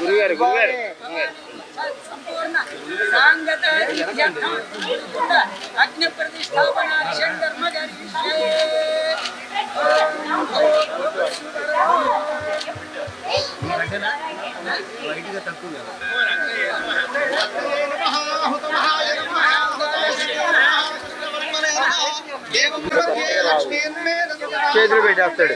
గురుగారు గురుగారు సంపూర్ణ సాంగత అగ్ని ప్రతిష్టాపనాక్షం కర్మ కరిష్యే చేతులు పెట్టేస్తాడు.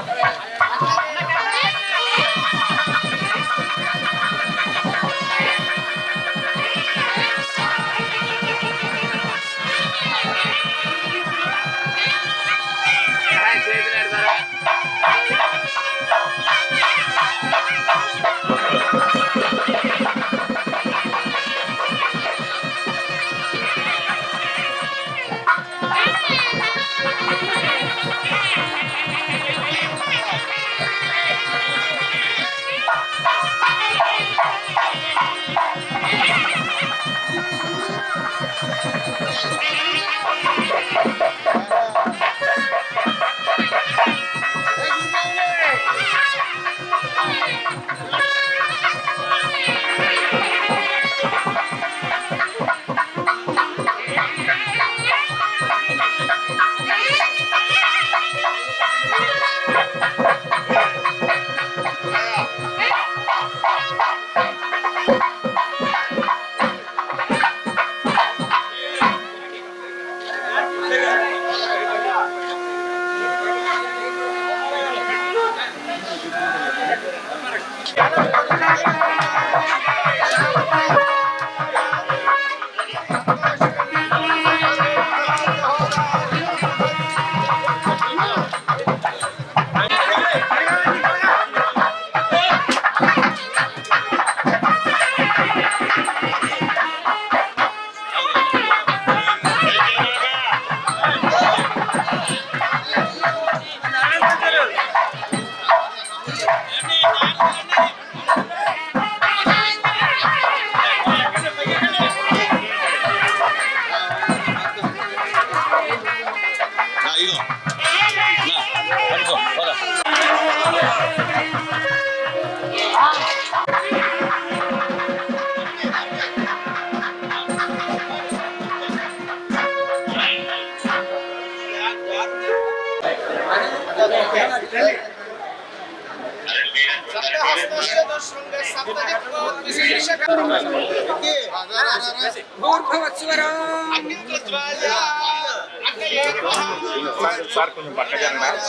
సార్ కొంచెం పక్కగా ఉన్నారు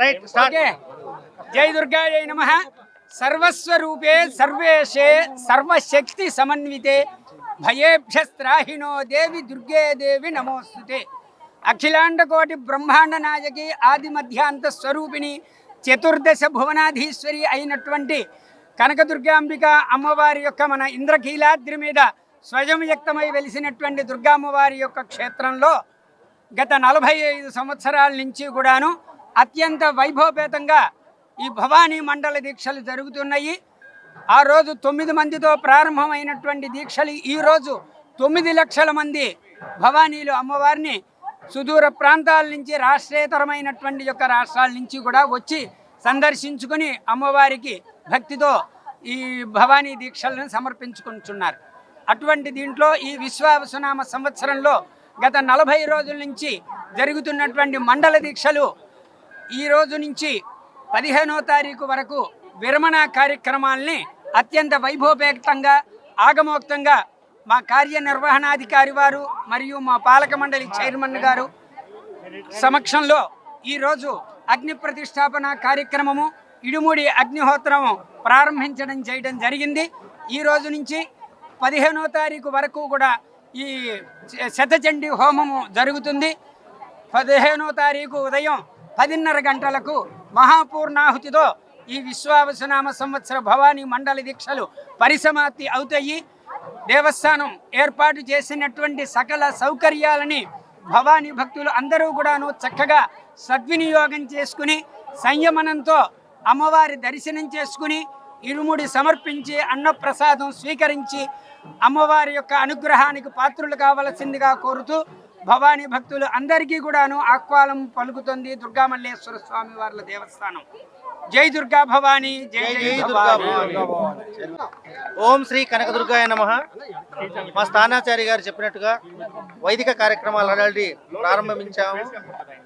రైట్ స్టార్ట్ ఓకే జై దుర్గాయై నమ. సర్వస్వరూపే సర్వేశే సర్వశక్తి సమన్వితే. భయేభ్యస్త్రాహినో దేవి దుర్గే దేవి నమోస్తుతే. అఖిలాండ కోటి బ్రహ్మాండ నాయకి ఆది మధ్యాంత స్వరూపిణి చతుర్దశ భువనాధీశ్వరి అయినటువంటి కనకదుర్గాంబిక అమ్మవారి యొక్క మన ఇంద్రకీలాద్రి మీద స్వయం వ్యక్తమై వెలిసినటువంటి దుర్గామ్మవారి యొక్క క్షేత్రంలో గత నలభై ఐదు సంవత్సరాల నుంచి కూడాను అత్యంత వైభవపేతంగా ఈ భవానీ మండల దీక్షలు జరుగుతున్నాయి. ఆ రోజు తొమ్మిది మందితో ప్రారంభమైనటువంటి దీక్షలు ఈ రోజు తొమ్మిది లక్షల మంది భవానీలు అమ్మవారిని సుదూర ప్రాంతాల నుంచి రాష్ట్రేతరమైనటువంటి యొక్క రాష్ట్రాల నుంచి కూడా వచ్చి సందర్శించుకుని అమ్మవారికి భక్తితో ఈ భవానీ దీక్షలను సమర్పించుకుంటున్నారు. అటువంటి దీంట్లో ఈ విశ్వావసునామ సంవత్సరంలో గత నలభై రోజుల నుంచి జరుగుతున్నటువంటి మండల దీక్షలు ఈ రోజు నుంచి పదిహేనో తారీఖు వరకు విరమణ కార్యక్రమాల్ని అత్యంత వైభవపేతంగా ఆగమోక్తంగా మా కార్యనిర్వహణాధికారి వారు మరియు మా పాలక మండలి చైర్మన్ గారు సమక్షంలో ఈరోజు అగ్ని ప్రతిష్టాపన కార్యక్రమము ఇడుముడి అగ్నిహోత్రము ప్రారంభించడం చేయడం జరిగింది. ఈ రోజు నుంచి పదిహేనో తారీఖు వరకు కూడా ఈ శతచండీ హోమము జరుగుతుంది. పదిహేనో తారీఖు ఉదయం పదిన్నర గంటలకు మహాపూర్ణాహుతితో ఈ విశ్వావసనామ సంవత్సర భవానీ మండలి దీక్షలు పరిసమాప్తి అవుతాయి. దేవస్థానం ఏర్పాటు చేసినటువంటి సకల సౌకర్యాలని భవానీ భక్తులు అందరూ కూడాను చక్కగా సద్వినియోగం చేసుకుని సంయమనంతో అమ్మవారి దర్శనం చేసుకుని ఇరుముడి సమర్పించి అన్నప్రసాదం స్వీకరించి అమ్మవారి యొక్క అనుగ్రహానికి పాత్రులు కావలసిందిగా కోరుతూ భవానీ భక్తులు అందరికీ కూడాను ఆహ్వానం పలుకుతుంది దుర్గామల్లేశ్వర స్వామి వార్ల దేవస్థానం. జై దుర్గా భవానీ జై జై దుర్గా భవానీ. ఓం శ్రీ కనకదుర్గాయ నమ. మా స్థానాచారి గారు చెప్పినట్టుగా వైదిక కార్యక్రమాలు ఆల్రెడీ ప్రారంభించాము.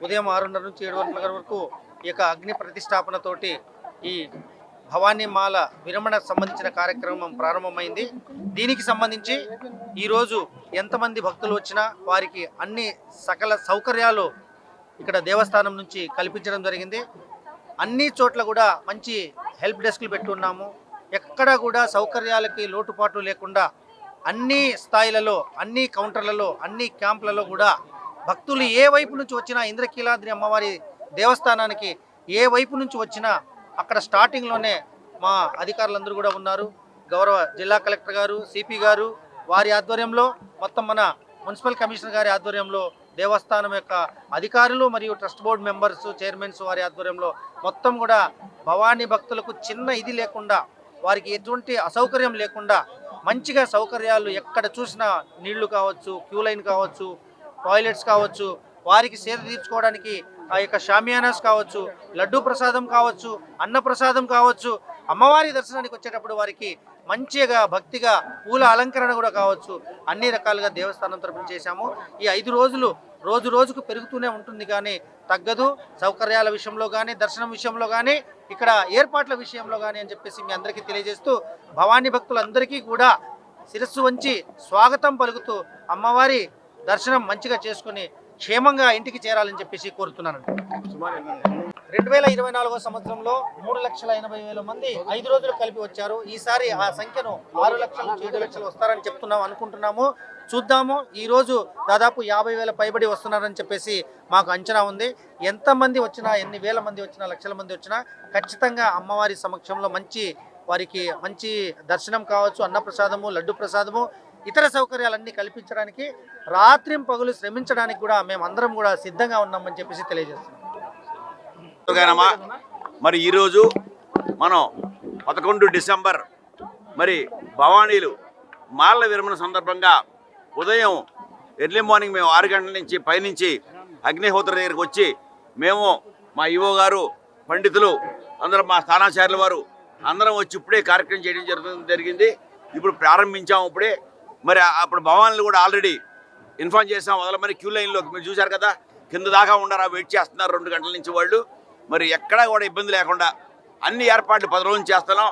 ఉదయం ఆరున్నర నుంచి ఏడు గంటల వరకు ఈ యొక్క అగ్ని ప్రతిష్టాపనతోటి ఈ భవానీ మాల విరమణ సంబంధించిన కార్యక్రమం ప్రారంభమైంది. దీనికి సంబంధించి ఈరోజు ఎంతమంది భక్తులు వచ్చినా వారికి అన్ని సకల సౌకర్యాలు ఇక్కడ దేవస్థానం నుంచి కల్పించడం జరిగింది. అన్ని చోట్ల కూడా మంచి హెల్ప్ డెస్క్లు పెట్టున్నాము ఎక్కడ కూడా సౌకర్యాలకి లోటుపాట్లు లేకుండా అన్ని స్థాయిలలో అన్ని కౌంటర్లలో అన్ని క్యాంపులలో కూడా భక్తులు ఏ వైపు నుంచి వచ్చినా ఇంద్రకీలాద్రి అమ్మవారి దేవస్థానానికి ఏ వైపు నుంచి వచ్చినా అక్కడ స్టార్టింగ్లోనే మా అధికారులందరూ కూడా ఉన్నారు. గౌరవ జిల్లా కలెక్టర్ గారు సిపి గారు వారి ఆధ్వర్యంలో మొత్తం మన మున్సిపల్ కమిషనర్ గారి ఆధ్వర్యంలో దేవస్థానం యొక్క అధికారులు మరియు ట్రస్ట్ బోర్డు మెంబర్స్ చైర్మన్స్ వారి ఆధ్వర్యంలో మొత్తం కూడా భవానీ భక్తులకు చిన్న ఇది లేకుండా వారికి ఎటువంటి అసౌకర్యం లేకుండా మంచిగా సౌకర్యాలు ఎక్కడ చూసినా నీళ్ళు కావచ్చు క్యూ లైన్ కావచ్చు టాయిలెట్స్ కావచ్చు వారికి సేద తీర్చుకోవడానికి ఆ యొక్క షామియానాస్ కావచ్చు లడ్డూ ప్రసాదం కావచ్చు అన్న ప్రసాదం కావచ్చు అమ్మవారి దర్శనానికి వచ్చేటప్పుడు వారికి మంచిగా భక్తిగా పూల అలంకరణ కూడా కావచ్చు. అన్ని రకాలుగా దేవస్థానం తరపున చేశాము. ఈ ఐదు రోజులు రోజు రోజుకు పెరుగుతూనే ఉంటుంది కానీ తగ్గదు. సౌకర్యాల విషయంలో కానీ దర్శనం విషయంలో కానీ ఇక్కడ ఏర్పాట్ల విషయంలో కానీ అని చెప్పేసి మీ అందరికీ తెలియజేస్తూ భవానీ భక్తులందరికీ కూడా శిరస్సు వంచి స్వాగతం పలుకుతూ అమ్మవారి దర్శనం మంచిగా చేసుకుని క్షేమంగా ఇంటికి చేరాలని చెప్పేసి కోరుతున్నాను రెండు వేల ఇరవై నాలుగో సంవత్సరంలో మూడు లక్షల ఎనభై వేల మంది ఐదు రోజులు కలిపి వచ్చారు. ఈసారి ఆ సంఖ్యను ఆరు లక్షలు ఏడు లక్షలు వస్తారని చెప్తున్నాం అనుకుంటున్నాము. చూద్దాము. ఈరోజు దాదాపు యాభై వేల పైబడి వస్తున్నారని చెప్పేసి మాకు అంచనా ఉంది. ఎంతమంది వచ్చినా ఎన్ని వేల మంది వచ్చినా లక్షల మంది వచ్చినా ఖచ్చితంగా అమ్మవారి సమక్షంలో మంచి వారికి మంచి దర్శనం కావచ్చు అన్నప్రసాదము లడ్డు ప్రసాదము ఇతర సౌకర్యాలన్నీ కల్పించడానికి రాత్రిం పగులు శ్రమించడానికి కూడా మేము అందరం కూడా సిద్ధంగా ఉన్నామని చెప్పేసి తెలియజేస్తున్నాం. గానమా మరి ఈరోజు మనం పదకొండు డిసెంబర్ మరి భవానీలు మాల విరమణ సందర్భంగా ఉదయం ఎర్లీ మార్నింగ్ మేము ఆరు గంటల నుంచి పయనించి అగ్నిహోత్ర దగ్గరికి వచ్చి మేము మా ఈవో గారు పండితులు అందరం మా స్థానాచార్యుల వారు అందరం వచ్చి ఇప్పుడే కార్యక్రమం చేయడం జరుగుతుంది జరిగింది. ఇప్పుడు ప్రారంభించాము ఇప్పుడే. మరి అప్పుడు భవానీలు కూడా ఆల్రెడీ ఇన్ఫార్మ్ చేసాం మరి క్యూ లైన్లో మీరు చూశారు కదా? కింద దాకా ఉండరా? వెయిట్ చేస్తున్నారు రెండు గంటల నుంచి వాళ్ళు. మరి ఎక్కడా కూడా ఇబ్బంది లేకుండా అన్ని ఏర్పాట్లు పది రోజులు చేస్తున్నాం.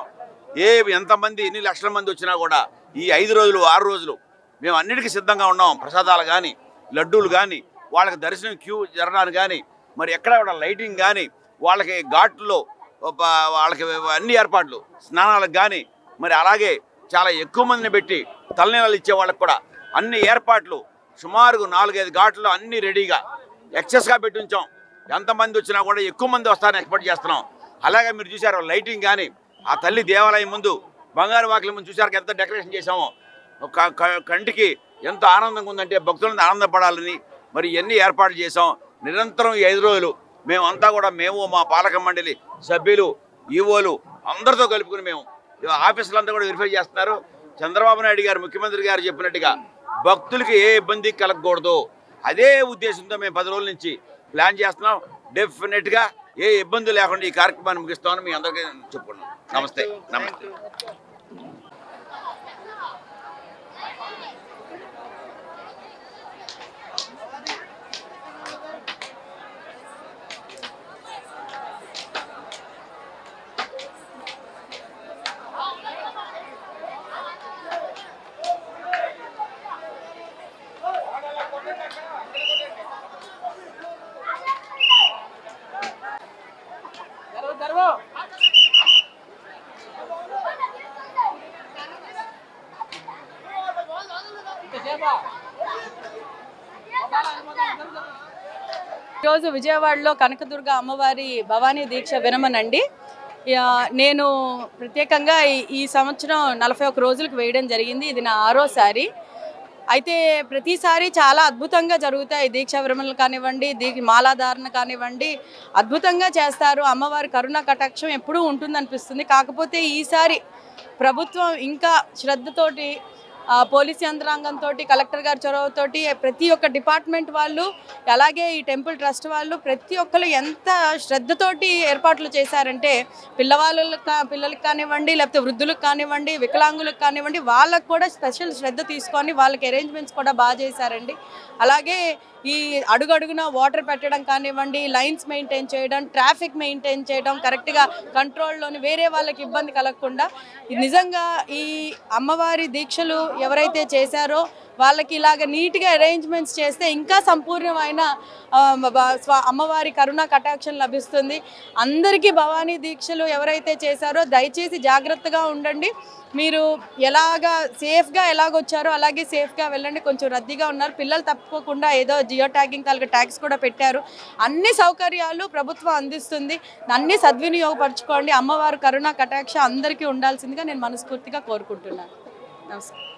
ఏ ఎంతమంది ఎన్ని లక్షల మంది వచ్చినా కూడా ఈ ఐదు రోజులు ఆరు రోజులు మేము అన్నిటికీ సిద్ధంగా ఉన్నాం. ప్రసాదాలు కానీ లడ్డూలు కానీ వాళ్ళకి దర్శనం క్యూ జరగడానికి కానీ మరి ఎక్కడ కూడా లైటింగ్ కానీ వాళ్ళకి ఘాట్లో వాళ్ళకి అన్ని ఏర్పాట్లు స్నానాలకు కానీ మరి అలాగే చాలా ఎక్కువ మందిని పెట్టి తలనీళ్ళు ఇచ్చే వాళ్ళకి కూడా అన్ని ఏర్పాట్లు సుమారుగా నాలుగైదు ఘాట్లు అన్ని రెడీగా ఎక్సెస్గా పెట్టి ఉంచాం. ఎంతమంది వచ్చినా కూడా ఎక్కువ మంది వస్తారని ఎక్స్పెక్ట్ చేస్తున్నాం. అలాగే మీరు చూశారు లైటింగ్ కానీ ఆ తల్లి దేవాలయం ముందు బంగారు వాకిలి ముందు చూసారు ఎంత డెకరేషన్ చేశామో. క- కంటికి ఎంత ఆనందంగా ఉందంటే భక్తులను ఆనందపడాలని మరి ఇవన్నీ ఏర్పాటు చేసాం నిరంతరం ఈ ఐదు రోజులు మేమంతా కూడా మేము మా పాలక మండలి సభ్యులు ఈవోలు అందరితో కలుపుకుని మేము ఆఫీసులు ఆఫీసులంతా కూడా వెరిఫై చేస్తున్నారు. చంద్రబాబు నాయుడు గారు ముఖ్యమంత్రి గారు చెప్పినట్టుగా భక్తులకి ఏ ఇబ్బంది కలగకూడదు. అదే ఉద్దేశంతో మేము పది రోజుల నుంచి ప్లాన్ చేస్తున్నాం. డెఫినెట్గా ఏ ఇబ్బంది లేకుండా ఈ కార్యక్రమాన్ని ముగిస్తామని మీ అందరికీ చెప్పుకున్నాం నమస్తే. నమస్తే. ఈరోజు విజయవాడలో కనకదుర్గ అమ్మవారి భవానీ దీక్ష విరమనండి నేను ప్రత్యేకంగా ఈ- సంవత్సరం నలభై ఒక్క రోజులకు వేయడం జరిగింది. ఇది నా ఆరోసారి అయితే ప్రతిసారి చాలా అద్భుతంగా జరుగుతాయి దీక్ష విరమణలు కానివ్వండి దీ మాలాధారణ కానివ్వండి. అద్భుతంగా చేస్తారు. అమ్మవారి కరుణ కటాక్షం ఎప్పుడూ ఉంటుందనిపిస్తుంది. కాకపోతే ఈసారి ప్రభుత్వం ఇంకా శ్రద్ధతోటి పోలీస్ యంత్రాంగంతో కలెక్టర్ గారి చొరవతోటి ప్రతి ఒక్క డిపార్ట్మెంట్ వాళ్ళు అలాగే ఈ టెంపుల్ ట్రస్ట్ వాళ్ళు ప్రతి ఒక్కరు ఎంత శ్రద్ధతోటి ఏర్పాట్లు చేశారంటే పిల్లవాళ్ళకి పిల్లలకి కానివ్వండి లేకపోతే వృద్ధులకు కానివ్వండి వికలాంగులకు కానివ్వండి వాళ్ళకు కూడా స్పెషల్ శ్రద్ధ తీసుకొని వాళ్ళకి అరేంజ్మెంట్స్ కూడా బాగా చేశారండి. అలాగే ఈ అడుగడుగున వాటర్ పెట్టడం కానివ్వండి లైన్స్ మెయింటైన్ చేయడం ట్రాఫిక్ మెయింటైన్ చేయడం కరెక్ట్గా కంట్రోల్లోని వేరే వాళ్ళకి ఇబ్బంది కలగకుండా నిజంగా ఈ అమ్మవారి దీక్షలు ఎవరైతే చేశారో వాళ్ళకి ఇలాగ నీట్గా అరేంజ్మెంట్స్ చేస్తే ఇంకా సంపూర్ణమైన అమ్మవారి కరుణ కటాక్షం లభిస్తుంది. అందరికీ భవానీ దీక్షలు ఎవరైతే చేశారో దయచేసి జాగ్రత్తగా ఉండండి. మీరు ఎలాగా సేఫ్గా ఎలాగొచ్చారో అలాగే సేఫ్గా వెళ్ళండి. కొంచెం రద్దీగా ఉన్నారు. పిల్లలు తప్పకుండా ఏదో జియో ట్యాగింగ్ తాలూకా ట్యాక్స్ కూడా పెట్టారు. అన్ని సౌకర్యాలు ప్రభుత్వం అందిస్తుంది. అన్ని సద్వినియోగపరచుకోండి. అమ్మవారు కరుణ కటాక్ష అందరికీ ఉండాల్సిందిగా నేను మనస్ఫూర్తిగా కోరుకుంటున్నాను. నమస్కారం.